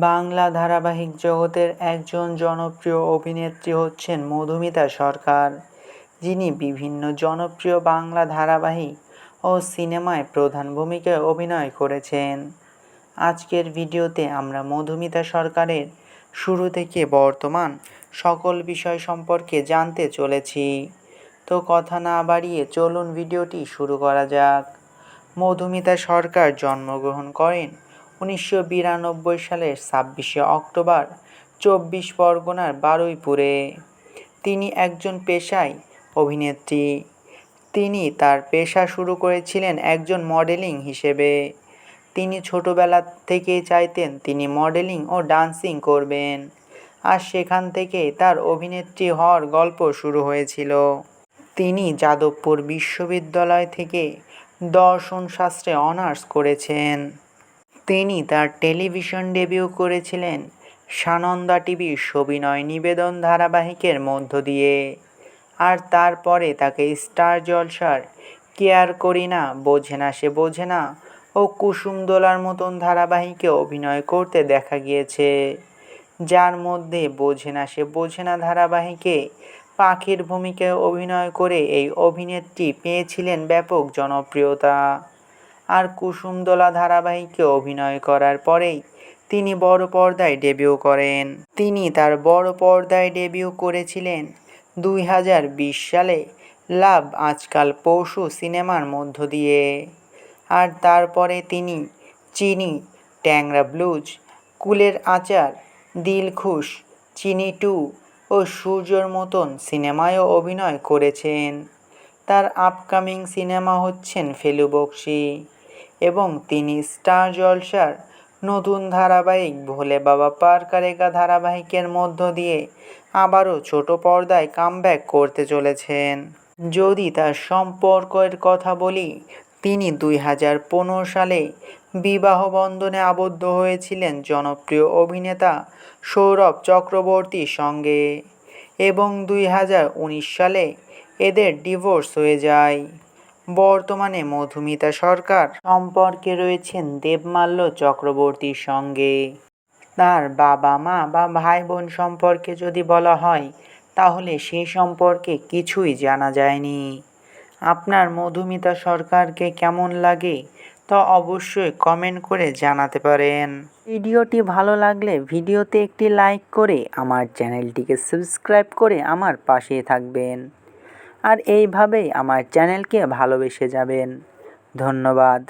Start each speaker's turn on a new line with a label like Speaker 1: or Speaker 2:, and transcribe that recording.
Speaker 1: বাংলা ধারাবাহিক জগতের একজন জনপ্রিয় অভিনেত্রী হচ্ছেন মধুমিতা সরকার। যিনি বিভিন্ন জনপ্রিয় বাংলা ধারাবাহিক ও সিনেমায় প্রধান ভূমিকায় অভিনয় করেছেন। আজকের ভিডিওতে আমরা মধুমিতা সরকারের শুরু থেকে বর্তমান সকল বিষয় সম্পর্কে জানতে চলেছি। তো কথা না বাড়িয়ে চলুন ভিডিওটি শুরু করা যাক। মধুমিতা সরকার জন্মগ্রহণ করেন উনিশশো বিরানব্বই সালের ছাব্বিশে অক্টোবর চব্বিশ পরগনার বারুইপুরে। তিনি একজন পেশায় অভিনেত্রী। তিনি তার পেশা শুরু করেছিলেন একজন মডেলিং হিসেবে। তিনি ছোটবেলা থেকেই চাইতেন তিনি মডেলিং ও ডান্সিং করবেন। আর সেখান থেকে তার অভিনেত্রী হওয়ার গল্প শুরু হয়েছিল। তিনি যাদবপুর বিশ্ববিদ্যালয় থেকে দর্শন শাস্ত্রে অনার্স করেছেন। তিনি তার টেলিভিশন ডেবিউ করেছিলেন সানন্দা টিভির সবিনয় নিবেদন ধারাবাহিকের মধ্য দিয়ে। আর তারপরে তাকে স্টার জলসার কেয়ার করি না, বোঝে না সে বোঝে না ও কুসুম দোলার মতন ধারাবাহিকে অভিনয় করতে দেখা গিয়েছে, যার মধ্যে বোঝে না সে বোঝে না ধারাবাহিকে। পাখির ভূমিকায় অভিনয় করে এই অভিনেত্রী পেয়েছিলেন ব্যাপক জনপ্রিয়তা। আর কুসুমদোলা ধারাবাহিকে অভিনয় করার পরেই তিনি বড় পর্দায় ডেবিউ করেন। তিনি তার বড় পর্দায় ডেবিউ করেছিলেন দুই হাজার বিশ সালে লাভ আজকাল পশু সিনেমার মধ্য দিয়ে। আর তারপরে তিনি চিনি, ট্যাংরা ব্লুজ, কুলের আচার দিলখুশ চিনি টু ও সূর্যর মতন সিনেমায়ও অভিনয় করেছেন। তার আপকামিং সিনেমা হচ্ছেন ফেলু বক্সি এবং তিনি স্টার জলসার নতুন ধারাবাহিক ভোলে বাবা পার কারেগা ধারাবাহিকের মধ্য দিয়ে আবারও ছোট পর্দায় কামব্যাক করতে চলেছেন। যদি তার সম্পর্কের কথা বলি, তিনি দুই হাজার পনেরো সালে বিবাহ বন্ধনে আবদ্ধ হয়েছিলেন জনপ্রিয় অভিনেতা সৌরভ চক্রবর্তীর সঙ্গে এবং দুই হাজার উনিশ সালে এদের ডিভোর্স হয়ে যায়। বর্তমানে মধুমিতা সরকার সম্পর্কে রয়েছেন দেবমাল্য চক্রবর্তীর সঙ্গে। তার বাবা মা বা ভাই বোন সম্পর্কে যদি বলা হয়, তাহলে সেই সম্পর্কে কিছুই জানা যায়নি। আপনার মধুমিতা সরকারকে কেমন লাগে, তা অবশ্যই কমেন্ট করে জানাতে পারেন। ভিডিওটি ভালো লাগলে ভিডিওতে একটি লাইক করে আমার চ্যানেলটিকে সাবস্ক্রাইব করে আমার পাশে থাকবেন। আর এইভাবেই আমার চ্যানেলকে ভালোবেসে যাবেন। ধন্যবাদ।